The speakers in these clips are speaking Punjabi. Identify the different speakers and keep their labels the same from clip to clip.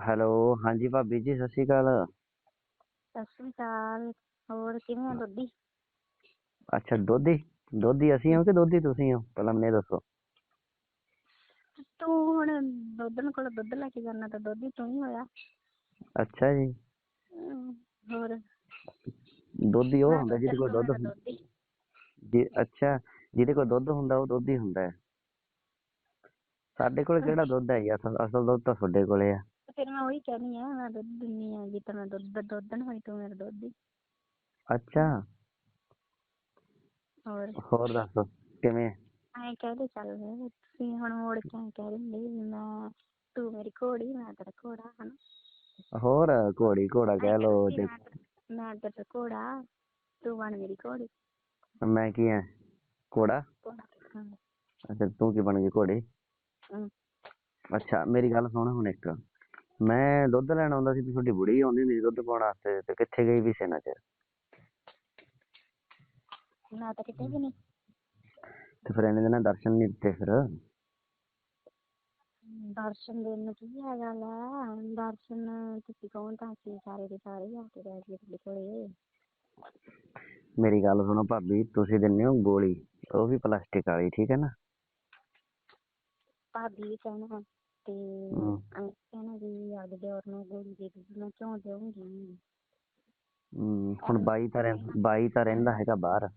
Speaker 1: ਹੈਲੋ ਹਾਂਜੀ ਭਾਬੀ ਜੀ ਸਤਿ ਸ਼੍ਰੀ ਅਕਾਲ।
Speaker 2: ਸਤਿ ਸ੍ਰੀ ਅਕਾਲ ਹੋਰ ਕਿਵੇਂ ਹੋ ਦੋਦੀ
Speaker 1: ਅੱਛਾ ਦੋਧੀ ਦੋਧੀ ਅਸੀਂ ਹਾਂ ਕਿ ਦੋਧੀ ਤੁਸੀਂ ਹੋ? ਪਹਿਲਾਂ ਮੈਨੂੰ ਇਹ ਦੱਸੋ।
Speaker 2: ਤੂੰ ਹੁਣ ਦੁੱਧਨ ਕੋਲ ਦੁੱਧ ਲੈ ਕੇ ਜਾਣਾ ਤਾਂ ਦੋਦੀ ਤੂੰ ਹੀ ਹੋਇਆ।
Speaker 1: ਅੱਛਾ ਜੀ।
Speaker 2: ਅਮ, ਹੋਰ?
Speaker 1: ਦੋਧੀ ਉਹ ਹੁੰਦਾ ਜਿਹਦੇ ਕੋਲ ਦੁੱਧ
Speaker 2: ਮੇਰਾ ਦੋਧੀ।
Speaker 1: ਜੀ ਅੱਛਾ ਜਿਹਦੇ ਕੋਲ ਦੁੱਧ ਹੁੰਦਾ ਉਹ ਦੋਧੀ ਹੁੰਦਾ ਹੈ। ਸਾਡੇ ਕੋਲ ਕਿਹੜਾ ਦੁੱਧ ਹੈ ਜੀ? ਅਸਲ ਅਸਲ ਦੁੱਧ ਤਾਂ ਤੁਹਾਡੇ ਕੋਲੇ ਆ।
Speaker 2: ਫਿਰ ਮੈਂ ਉਹੀ ਕਹਿਣੀ ਆ ਮੈਂ ਦੁੱਧ ਦਿੰਨੀ ਆ ਜਿੱਦਾਂ ਮੈਂ ਦੁੱਧ ਦੁੱਧਨ ਹੋਈ ਤੂੰ ਮੇਰਾ ਦੋਧੀ
Speaker 1: ਅੱਛਾ।
Speaker 2: ਹੋਰ?
Speaker 1: ਹੋਰ ਦੱਸੋ ਕਿਵੇਂ
Speaker 2: ਐਂ ਕਹਦੇ ਚੱਲ ਵੇ ਤੁਸੀਂ ਹੁਣ ਮੋੜ ਕੇ ਐਂ ਕਹਿ ਦਿੰਦੇ ਵੀ ਮੈਂ ਤੂੰ ਮੇਰੀ ਘੋੜੀ ਮੈਂ ਤੇਰਾ ਘੋੜਾ ਹਨਾ?
Speaker 1: ਹੋਰ ਘੋੜੀ ਘੋੜਾ ਕਹਿ ਲੋ
Speaker 2: ਕਹਿੰਦੇ ਮੈਂ ਤੇਰਾ- ਮੈਂ ਤੇਰਾ ਘੋੜਾ ਤੂੰ ਬਣ ਮੇਰੀ ਘੋੜੀ।
Speaker 1: ਮੈਂ ਕੀ ਆ? ਘੋੜਾ?
Speaker 2: ਘੋੜਾ ਹਾਂ।
Speaker 1: ਅੱਛਾ ਤੂੰ ਕੀ ਬਣ ਗਈ ਘੋੜੀ?
Speaker 2: ਹਮ,
Speaker 1: ਅੱਛਾ ਮੇਰੀ ਗੱਲ ਸੁਣ ਹੁਣ ਇੱਕ। ਮੈਂ ਦੁੱਧ ਲੈਣ ਆਉਂਦਾ ਸੀ ਤੇ ਤੁਹਾਡੀ ਬੁੜੀ ਆਉਂਦੀ ਹੁੰਦੀ ਸੀ ਦੁੱਧ ਪਾਉਣ ਵਾਸਤੇ ਤੇ ਕਿੱਥੇ ਗਈ ਵੀ ਸੀ ਨਾ ਚਿਰ
Speaker 2: ਮੈਂ ਤਾਂ ਕਿਤੇ ਵੀ ਨਹੀਂ।
Speaker 1: ਤੇ ਫਿਰ ਇਹਨੇ ਦਿਨਾਂ ਦਰਸ਼ਨ ਨਹੀਂ ਦਿੱਤੇ ਫਿਰ।
Speaker 2: ਦਰਸ਼ਨ ਦੇਣ ਨੂੰ ਕੀ ਹੈਗਾ ਲੈ ਦਰਸ਼ਨ ਤੁਸੀਂ ਕੌਣ ਤਾਂ ਅਸੀਂ ਸਾਰੇ ਦੇ ਸਾਰੇ ਆ ਕੇ ਬੈਠ ਗਏ ਤੁਹਾਡੇ ਕੋਲੇ।
Speaker 1: ਮੇਰੀ ਗੱਲ ਸੁਣੋ ਭਾਬੀ ਤੁਸੀਂ ਦਿੰਦੇ ਹੋ ਗੋਲੀ ਉਹ ਵੀ ਪਲਾਸਟਿਕ ਵਾਲੀ ਠੀਕ ਹੈ ਨਾ?
Speaker 2: ਭਾਬੀ ਕਹਿਣਾ। ਤੇ
Speaker 1: ਹਮ।
Speaker 2: ਅੰਕ ਕਹਿਣਾ ਵੀ ਆਪਦੇ ਦਿਓਰ ਨੂੰ ਗੋਲੀ ਦੇ ਦਿੱਤੀ ਮੈਂ ਕਿਉਂ ਦੇਵਾਂਗੀ
Speaker 1: ਹਮ, ਹੁਣ ਬਾਈ ਤਾਂ ਰਹਿ- ਬਾਈ ਤਾਂ ਰਹਿੰਦਾ ਹੈਗਾ ਬਾਹਰ।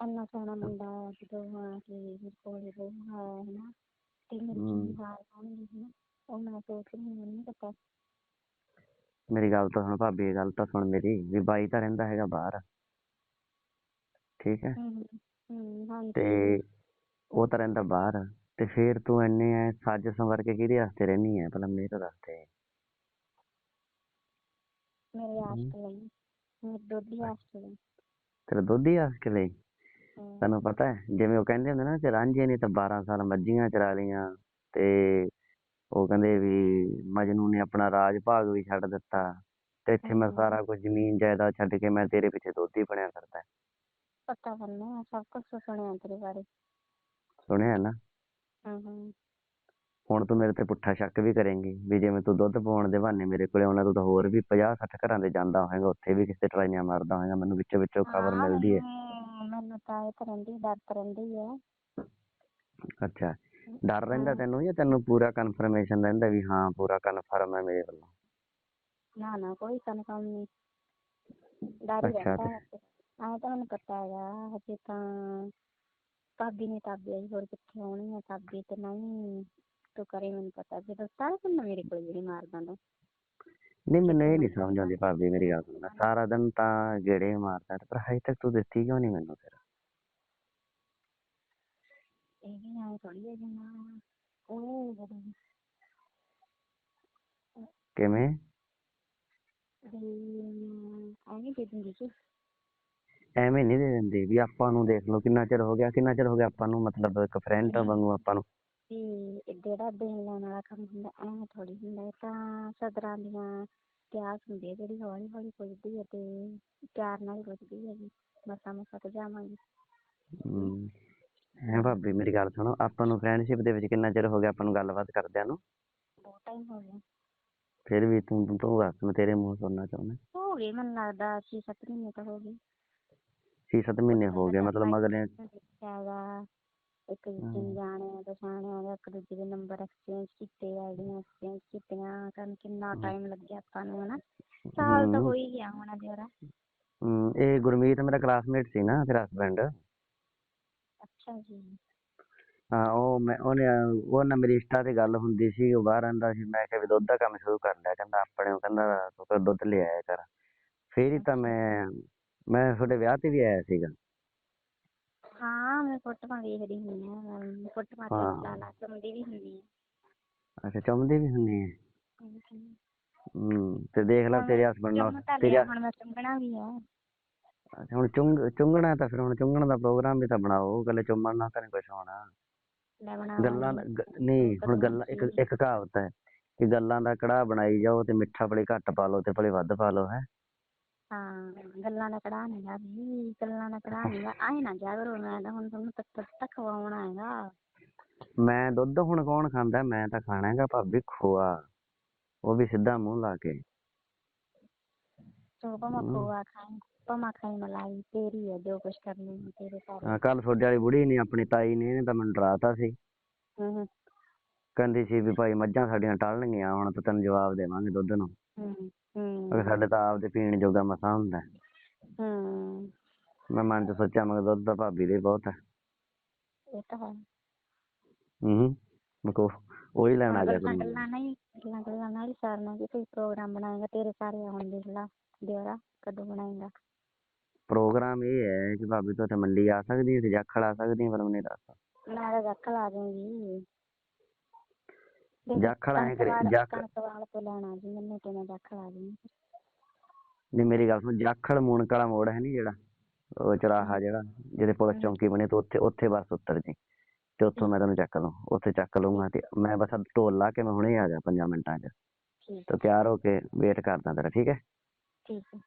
Speaker 2: ਇੰਨਾ ਸੋਹਣਾ ਮੁੰਡਾ ਜਦੋਂ ਹਾਂ ਕਿ ਮੇਰੇ ਕੋਲ ਹੈ ਹਨਾ। ਤੇ ਮੇਰੀ। ਕੀ ਹਾਲ ਹੋਣਗੇ ਹਨਾ। ਉਹ ਮੈਂ ਸੋਚ ਰਹੀ ਹਾਂ ਮੈਨੂੰ ਨਹੀਂ ਪਤਾ।
Speaker 1: ਮੇਰੀ ਗੱਲ ਤਾਂ ਸੁਣ ਭਾਬੀ ਇਹ ਗੱਲ ਤਾਂ ਸੁਣ ਮੇਰੀ ਵੀ ਬਾਈ ਤਾਂ ਰਹਿੰਦਾ ਹੈਗਾ ਬਾਹਰ। ਠੀਕ ਹੈ।
Speaker 2: ਹਮ ਹਮ ਹਾਂਜੀ।
Speaker 1: ਤੇ ਉਹ ਤਾਂ ਰਹਿੰਦਾ ਬਾਹਰ। ਤੇ ਫਿਰ ਤੂੰ ਇੰਨੇ ਐ ਸੱਜ ਸੰਵਰ ਕੇ ਕਿਹਦੇ ਵਾਸਤੇ ਰਹਿਨੀ ਐ? ਪਹਿਲਾਂ ਮੈਨੂੰ ਦੱਸ ਦੇ
Speaker 2: ਮੇਰੇ ਆਸ਼ਕ ਲਈ ਮੇਰੇ ਦੋਦੀ ਆਸ਼ਕ ਲਈ
Speaker 1: ਤੇਰਾ ਦੋਧੀ ਆਸਕ ਲਈ? ਤੈਨੂੰ ਪਤਾ ਹੈ ਜਿਵੇਂ ਉਹ ਕਹਿੰਦੇ ਹੁੰਦੇ ਨਾ ਕਿ ਰਾਂਝੇ ਨੇ ਤਾਂ 12 ਸਾਲ ਮੱਝੀਆਂ ਚਰਾ ਲਈਆਂ ਤੇ ਉਹ ਕਹਿੰਦੇ ਵੀ ਮਜਨੂ ਨੇ ਆਪਣਾ ਰਾਜ ਭਾਗ ਵੀ ਛੱਡ ਦਿੱਤਾ ਤੇ ਇੱਥੇ ਮੈਂ। ਸਾਰਾ ਕੁਝ ਜ਼ਮੀਨ ਜਾਇਦਾਦ ਛੱਡ ਕੇ ਮੈਂ ਤੇਰੇ ਪਿੱਛੇ ਦੋਧੀ ਬਣਿਆ ਕਰਦਾ
Speaker 2: ਪਤਾ ਕਰਨਾ ਸਭ ਕੁਝ ਸੁਣਿਆ ਤੇਰੇ ਬਾਰੇ।
Speaker 1: ਸੁਣਿਆ ਨਾ? ਹੁਣ ਤੂੰ ਮੇਰੇ ਤੇ ਪੁੱਠਾ ਸ਼ੱਕ ਵੀ ਕਰੇਂਗੀ ਵੀ ਜਿਵੇਂ ਤੂੰ ਦੁੱਧ ਪਾਉਣ ਦੇ ਬਹਾਨੇ ਮੇਰੇ ਕੋਲੇ ਆਉਣਾ ਤੂੰ ਤਾਂ ਹੋਰ ਵੀ 50 60 ਘਰਾਂ ਦੇ ਜਾਂਦਾ ਹੋਵੇਂਗਾ ਉੱਥੇ ਵੀ ਕਿਸੇ ਟਰਾਈਆਂ ਮਾਰਦਾ ਹੋਵੇਂਗਾ ਮੈਨੂੰ ਵਿੱਚੋਂ ਵਿੱਚੋਂ ਖਬਰ ਮਿਲਦੀ ਹੈ
Speaker 2: ਮੈਨੂੰ- ਤਾਂ ਇਹ ਡਰ
Speaker 1: ਅੱਛਾ ਡਰ ਰਹਿੰਦਾ। ਤੈਨੂੰ ਜਾਂ ਤੈਨੂੰ ਪੂਰਾ ਕਨਫਰਮੇਸ਼ਨ ਰਹਿੰਦਾ ਵੀ ਹਾਂ ਪੂਰਾ ਕਨਫਰਮ ਹੈ ਮੇਰੇ ਵੱਲੋਂ?
Speaker 2: ਨਾ ਨਾ ਕੋਈ ਕਨਫਰਮ ਨਹੀਂ। ਡਰ ਹੀ ਰਹਿੰਦਾ ਹੈ। ਐਂ ਤਾਂ ਮੈਨੂੰ ਪਤਾ ਹੈਗਾ ਹਜੇ ਤਾਂ ਭਾਬੀ ਨੇ ਤਾਬੀ ਆਈ ਹੋਰ ਕਿੱਥੇ ਆਉਣੀ ਹੈ ਤਾਬੀ ਤੇ ਨਹੀਂ ਤੂੰ ਕਰੇ ਮੈਨੂੰ ਪਤਾ ਜਦੋਂ ਸਾਰਾ ਦਿਨ ਮੇਰੇ ਕੋਲ ਜਿਹੜੀ ਮਾਰਦਾ ਤੂੰ
Speaker 1: ਨਹੀਂ ਮੈਨੂੰ ਇਹ ਨਹੀਂ ਸਮਝ ਆਉਂਦੀ ਭਾਬੀ ਮੇਰੀ ਗੱਲ ਸੁਣ ਸਾਰਾ ਦਿਨ ਤਾਂ ਗੇੜੇ ਮਾਰਦਾ ਤੇ ਪਰ ਹਜੇ ਤੱਕ ਤੂੰ ਦਿੱਤੀ ਕਿਉਂ ਨਹੀਂ ਮੈਨੂੰ ਫਿਰ?
Speaker 2: ਇਹ ਵੀ ਐਂ ਥੋੜੀ ਹੈ ਜਿੰਨਾ ਉਹ ਜਦੋਂ
Speaker 1: ਕਿਵੇਂ?
Speaker 2: ਵੀ ਐਵੇਂ ਦੇ ਦਿੰਦੀ ਸੀ।
Speaker 1: ਐਵੇਂ ਨਹੀਂ ਦੇ ਦਿੰਦੇ ਵੀ ਆਪਾਂ ਨੂੰ ਦੇਖ ਲਓ ਕਿੰਨਾ ਚਿਰ ਹੋ ਗਿਆ ਕਿੰਨਾ ਚਿਰ ਹੋ ਗਿਆ ਆਪਾਂ ਨੂੰ ਮਤਲਬ ਇੱਕ ਫਰੈਂਡ ਵਾਂਗੂ ਆਪਾਂ ਨੂੰ।
Speaker 2: ਵੀ ਇਹ ਜਿਹੜਾ ਦੇਣ ਲੈਣ ਵਾਲਾ ਕੰਮ ਹੁੰਦਾ ਐਂ ਥੋੜੀ ਹੁੰਦਾ ਇਹ ਤਾਂ ਸਦਰਾਂ ਦੀਆਂ ਪਿਆਸ ਹੁੰਦੀ ਹੈ ਜਿਹੜੀ ਹੌਲੀ ਹੌਲੀ ਪੁੱਜਦੀ ਹੈ ਤੇ ਪਿਆਰ ਨਾਲ ਹੀ ਪੁੱਜਦੀ ਹੈ ਜੀ ਮਸਾਂ ਮਸਾਂ ਤੇ ਜਾਵਾਂਗੇ।
Speaker 1: ਹਮ, ਹੈਂ ਭਾਬੀ ਮੇਰੀ ਗੱਲ ਸੁਣੋ ਆਪਾਂ ਨੂੰ ਫਰੈਂਡਸ਼ਿਪ ਦੇ ਵਿੱਚ ਕਿੰਨਾ ਚਿਰ ਹੋ ਗਿਆ ਆਪਾਂ ਨੂੰ ਗੱਲਬਾਤ ਕਰਦਿਆਂ ਨੂੰ?
Speaker 2: ਬਹੁਤ ਟਾਈਮ ਹੋ ਗਿਆ।
Speaker 1: ਫਿਰ ਵੀ ਤੂੰ ਤੂੰ ਤੂੰ ਦੱਸ ਮੈਂ ਤੇਰੇ ਮੂੰਹ ਸੁਣਨਾ ਚਾਹੁੰਦਾ।
Speaker 2: ਹੋ ਗਏ ਮੈਨੂੰ ਲੱਗਦਾ ਛੇ ਸੱਤ ਮਹੀਨੇ ਤਾਂ ਹੋ ਗਏ।
Speaker 1: ਛੇ ਸੱਤ ਮਹੀਨੇ ਹੋ ਗਏ ਮਤਲਬ ਮਗਰ
Speaker 2: ਹੈਗਾ ਇੱਕ ਦੂਜੇ ਨੂੰ ਜਾਣਿਆ ਪਛਾਣਿਆ ਗਾ, ਇੱਕ ਦੂਜੇ ਦੇ ਨੰਬਰ ਐਕਸਚੇਂਜ ਕੀਤੇ ਆਈਡੀਆਂ ਐਕਸਚੇਂਜ ਕੀਤੀਆਂ ਕਰਨ ਕਿੰਨਾ ਟਾਈਮ ਲੱਗਿਆ ਆਪਾਂ ਨੂੰ ਹਨਾ? ਸਾਲ ਤਾਂ। ਹੋ। ਹੀ ਗਿਆ ਹੋਣਾ ਜਰਾ।
Speaker 1: ਇਹ ਗੁਰਮੀਤ ਮੇਰਾ ਕਲਾਸਮੇਟ ਸੀ ਨਾ ਤੇਰਾ ਹਸਬੈਂਡ
Speaker 2: ਅੱਛਾ ਜੀ।
Speaker 1: ਹਾਂ ਉਹ ਮੈਂ ਉਹਨੇ ਉਹ ਨਾਲ ਮੇਰੀ ਇੰਸਟਾ ਤੇ ਗੱਲ ਹੁੰਦੀ ਸੀ ਉਹ ਬਾਹਰ ਆਂਦਾ ਸੀ ਮੈਂ ਕਿਹਾ ਵੀ ਦੁੱਧ ਦਾ ਕੰਮ ਸ਼ੁਰੂ ਕਰ ਲਿਆ ਕਹਿੰਦਾ ਆਪਣੇ ਉਹ ਕਹਿੰਦਾ ਦੁੱਧ ਲੈ ਆਇਆ ਕਰ। ਫੇਰ ਹੀ ਤਾਂ ਮੈਂ ਮੈਂ ਤੁਹਾਡੇ ਵਿਆਹ ਤੇ ਵੀ ਆਇਆ ਸੀਗਾ।
Speaker 2: ਹਾਂ ਮੈਂ ਫੋਟੋਆਂ ਵੇਖਦੀ ਹੁੰਦੀ ਆ ਫੋਟੋਆਂ
Speaker 1: ਹਾਂ।
Speaker 2: ਤੇ ਲਾ ਲਾ ਚੁੰਮਦੀ ਵੀ ਹੁੰਦੀ ਆ
Speaker 1: ਅੱਛਾ ਚੁੰਮਦੇ ਵੀ ਹੁੰਦੇ ਆ ਹਮ ਤੇ ਦੇਖ ਲੈ ਤੇਰੇ ਹਸਬੈਂਡ ਨਾਲ
Speaker 2: ਚੁੰਮ ਤਾਂ
Speaker 1: ਤੇਰੇ
Speaker 2: ਲਿਆ ਹੁਣ ਮੈਂ ਚੁੰਗਣਾ ਵੀ ਆ
Speaker 1: ਅੱਛਾ ਹੁਣ ਚੁੰਗ ਚੁੰਗਣਾ ਤਾਂ ਫਿਰ ਹੁਣ ਚੁੰਗਣ ਦਾ ਪ੍ਰੋਗਰਾਮ ਵੀ ਤਾਂ ਬਣਾਓ ਗੱਲੇ ਚੁੰਮਣ ਨਾਲ ਤਾਂ ਨਹੀਂ ਕੁਛ ਹੋਣਾ।
Speaker 2: ਲੈ
Speaker 1: ਗੱਲਾਂ
Speaker 2: ਬਣਾਵਾਂਗੇ
Speaker 1: ਗ- ਨਹੀਂ ਹੁਣ ਗੱਲਾਂ ਇੱਕ ਇੱਕ ਕਹਾਵਤ ਹੈ ਕਿ ਗੱਲਾਂ ਦਾ ਕੜਾਹ ਬਣਾਈ ਜਾਓ ਤੇ ਮਿੱਠਾ ਭਲੇ ਘੱਟ ਪਾ ਲਓ ਤੇ ਭਲੇ ਵੱਧ ਪਾ ਲਓ ਹੈ।
Speaker 2: ਹਾਂ ਗੱਲਾਂ ਦਾ ਕੜਾ ਨਹੀਂਗਾ ਵੀ ਗੱਲਾਂ ਦਾ ਕੜਾ ਨਹੀਂਗਾ ਆਏ ਨਾ ਜਾ ਕਰੋ ਮੈਂ ਤਾਂ ਹੁਣ ਤੁਹਾਨੂੰ ਤੱਕ ਤੱਕ ਖਵਾਉਣਾ ਹੈਗਾ।
Speaker 1: ਮੈਂ ਦੁੱਧ ਹੁਣ ਕੌਣ ਖਾਂਦਾ ਮੈਂ ਤਾਂ ਖਾਣਾ ਹੈਗਾ ਭਾਬੀ ਖੋਆ ਉਹ ਵੀ ਸਿੱਧਾ ਮੂੰਹ ਲਾ ਕੇ।
Speaker 2: ਤੂੰ ਭਾਵੇਂ। ਖੋਆ ਖਾਈ ਭਾਵੇਂ ਖਾਈ ਮਲਾਈ ਤੇਰੀ ਹੈ ਜੋ ਕੁਛ ਕਰਨੀ ਹੈ ਤੇਰੇ ਸਾਰੇ
Speaker 1: ਕੱਲ ਤੁਹਾਡੇ ਵਾਲੀ ਬੁੜੀ ਨੇ ਆਪਣੀ ਤਾਈ ਨੇ ਇਹਨੇ ਤਾਂ ਮੈਨੂੰ ਡਰਾਤਾ ਸੀ।
Speaker 2: ਹੂੰ ਹੂੰ।
Speaker 1: ਕਹਿੰਦੀ ਸੀ ਵੀ ਭਾਈ ਮੱਝਾਂ ਸਾਡੀਆਂ ਟਲਣਗੀਆਂ ਹੁਣ ਤਾਂ ਤੈਨੂੰ ਜਵਾਬ ਦੇਵਾਂਗੇ ਦੁੱਧ ਨੂੰ।
Speaker 2: ਹੂੰ। ਹੂੰ।
Speaker 1: ਸਾਡੇ ਤਾਂ ਆਪਦੇ ਪੀਣ ਜੋਗਾ ਮਸਾ ਹੁੰਦਾ। ਹੈ। ਮੈਂ ਮਨ ਚ ਸੋਚਿਆ ਮੈਂ ਕਿਹਾ ਦੁੱਧ ਤਾਂ ਭਾਬੀ ਦੇ ਬਹੁਤ ਹੈ
Speaker 2: ਇਹ ਤਾਂ ਹੈ।
Speaker 1: ਹੂੰ ਮੈਂ ਕੋ ਉਹੀ ਲੈਣ ਆ ਗਿਆ
Speaker 2: ਗੱਲਾਂ
Speaker 1: ਕਰੂੰਗਾ
Speaker 2: ਗੱਲਾਂ ਨਹੀਂ ਗੱਲਾਂ ਗੱਲਾਂ ਨਾਲ ਸਾਰਨਾ ਕਿ ਕੋਈ ਪ੍ਰੋਗਰਾਮ ਬਣਾਏਗਾ ਤੇਰੇ ਸਾਰੇ ਹੁਣ ਦੇਖ ਲਾ ਦਿਓਰਾ ਕਦੋਂ ਬਣਾਏਗਾ?
Speaker 1: ਪ੍ਰੋਗਰਾਮ ਇਹ ਹੈ ਕਿ ਭਾਬੀ ਤੋਂ ਤੇ ਮੰਡੀ ਆ ਸਕਦੀ ਹੈ ਤੇ ਜਾਖਲ ਆ ਸਕਦੀ ਹੈ ਪਰ ਮੈਨੂੰ ਨਹੀਂ ਦੱਸ
Speaker 2: ਤਾਂ ਰੱਖ ਲਾ ਦੂੰਗੀ।
Speaker 1: ਜਾਖਲ ਐਂ ਕਰੇ ਜਾਖ
Speaker 2: ਕਣਕ ਵਾਲ ਤੋਂ ਲੈਣਾ ਜੀ ਮੈਨੂੰ ਤੇ ਮੈਂ ਰੱਖ ਲਾ ਦੂੰਗੀ
Speaker 1: ਨਹੀਂ ਮੇਰੀ ਗੱਲ ਸੁਣ ਜਾਖਲ ਮੂਨਕ ਵਾਲਾ ਮੋੜ ਹੈ ਨਹੀਂ ਜਿਹੜਾ ਉਹ ਚੌਰਾਹਾ ਜਿਹੜਾ ਜਿਹਦੇ ਪੁਲਿਸ। ਚੌਂਕੀ ਬਣੀ ਤੇ ਉੱਥੇ ਉੱਥੇ ਬਸ ਉਤਰ ਜੀ। ਤੇ ਉੱਥੋਂ ਮੈਂ ਤੈਨੂੰ ਚੱਕ ਲਵਾਂ ਉੱਥੇ ਚੱਕ ਲਊਂਗਾ ਤੇ ਮੈਂ ਬਸ ਢੋਲ ਲਾ ਕੇ ਮੈਂ ਹੁਣੇ ਆ ਜਾ ਪੰਜਾਂ ਮਿੰਟਾਂ 'ਚ। ਤੇ ਤਿਆਰ ਹੋ ਕੇ ਵੇਟ ਕਰਦਾ ਤੇਰਾ ਠੀਕ ਹੈ?
Speaker 2: ਠੀਕ ਹੈ।